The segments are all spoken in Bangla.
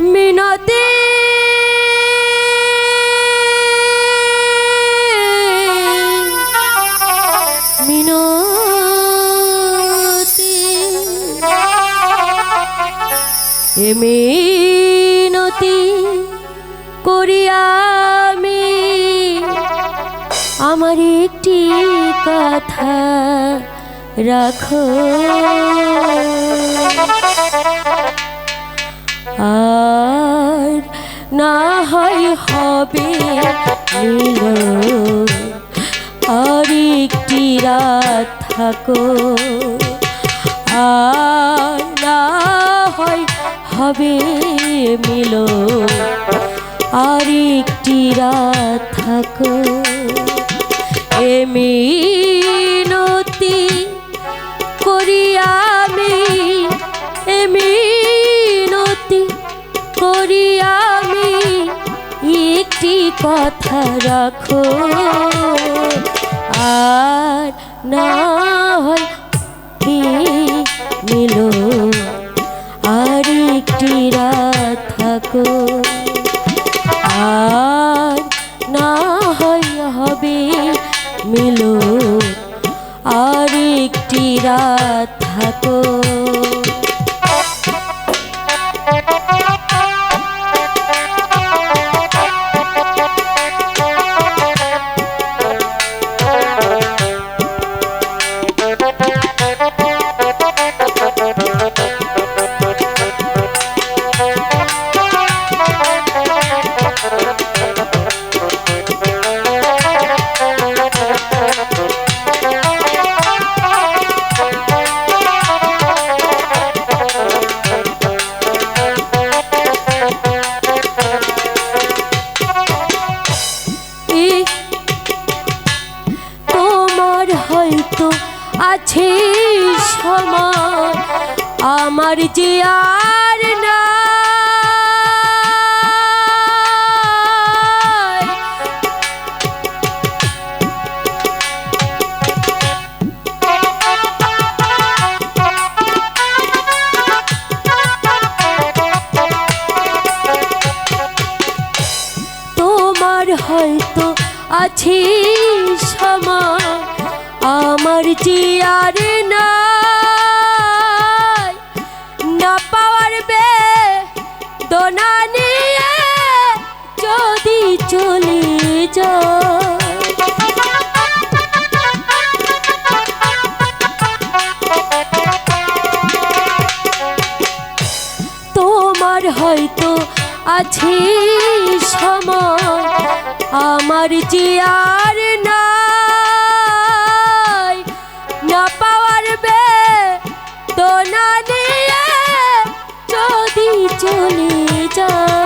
মিনতি। মিনতি। এ মিনতি করিয়া আমি। আমার একটি কথা রাখো। হবে আর একটি রাত থাকো। আর হয় হবে মিলো। আর একটি রাত থাকো। এমিনতি কথা রাখো। আর না হয় মিলো, আর একটি রাত থাকো। আর না হবে মিলো, আর একটি রাত থাকো। আমার যে আর না তোমার হয়তো আছে সময় আমার যে আর তোমার হয়তো আছে সময়, আমার যে আর নাই। না পাওয়ার বে তো না নিয়ে যদি চলে যায়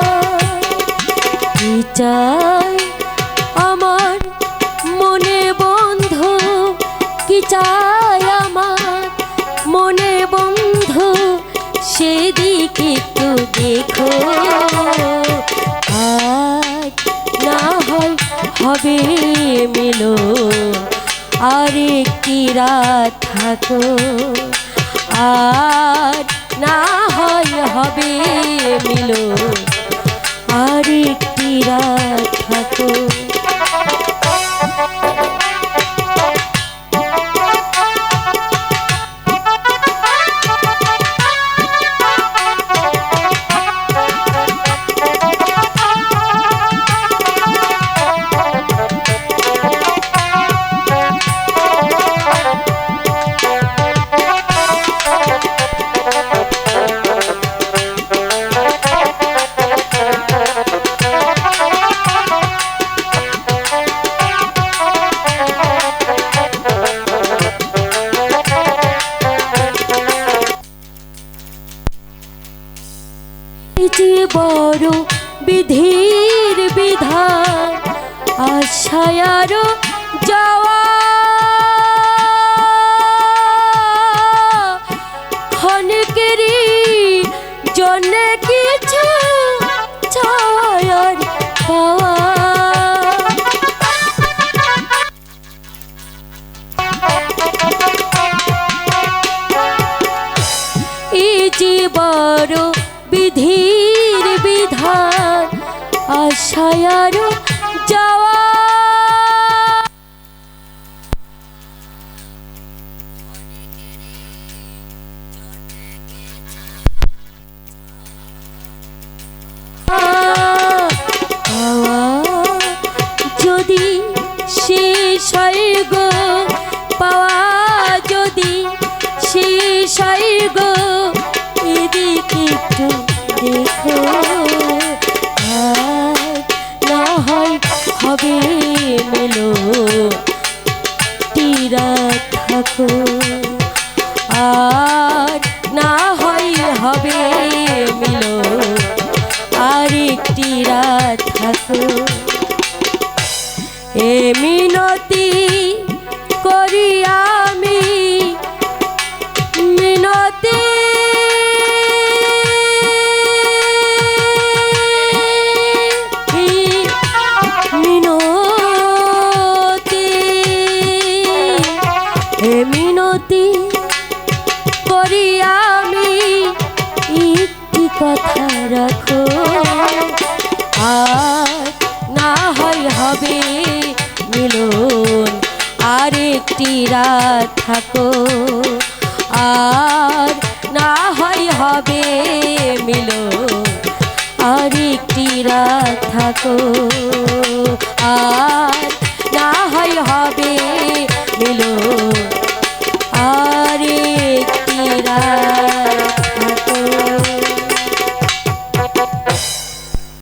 একটু দেখো। আজ না হয় হবে মিলো আর একটি রাত থাকো। আর না হয় হবে মিলো আর একটি রাত যে বড় বিধির বিধান আশায় আশায় আরও যাওয়া। যদি শেষ হয় গো, পাওয়া যদি শেষ হয় গো, এদিকে একটু দেখো। মিনতি করি আমি। মিনতি মিনতি হে মিনতি করি আমি। একটি কথা রাখো, আর না হয় হবে মিলন আর একটি রাত থাকো। আর না হয় হবে মিলন আর একটি রাত থাকো। আর না হয় হবে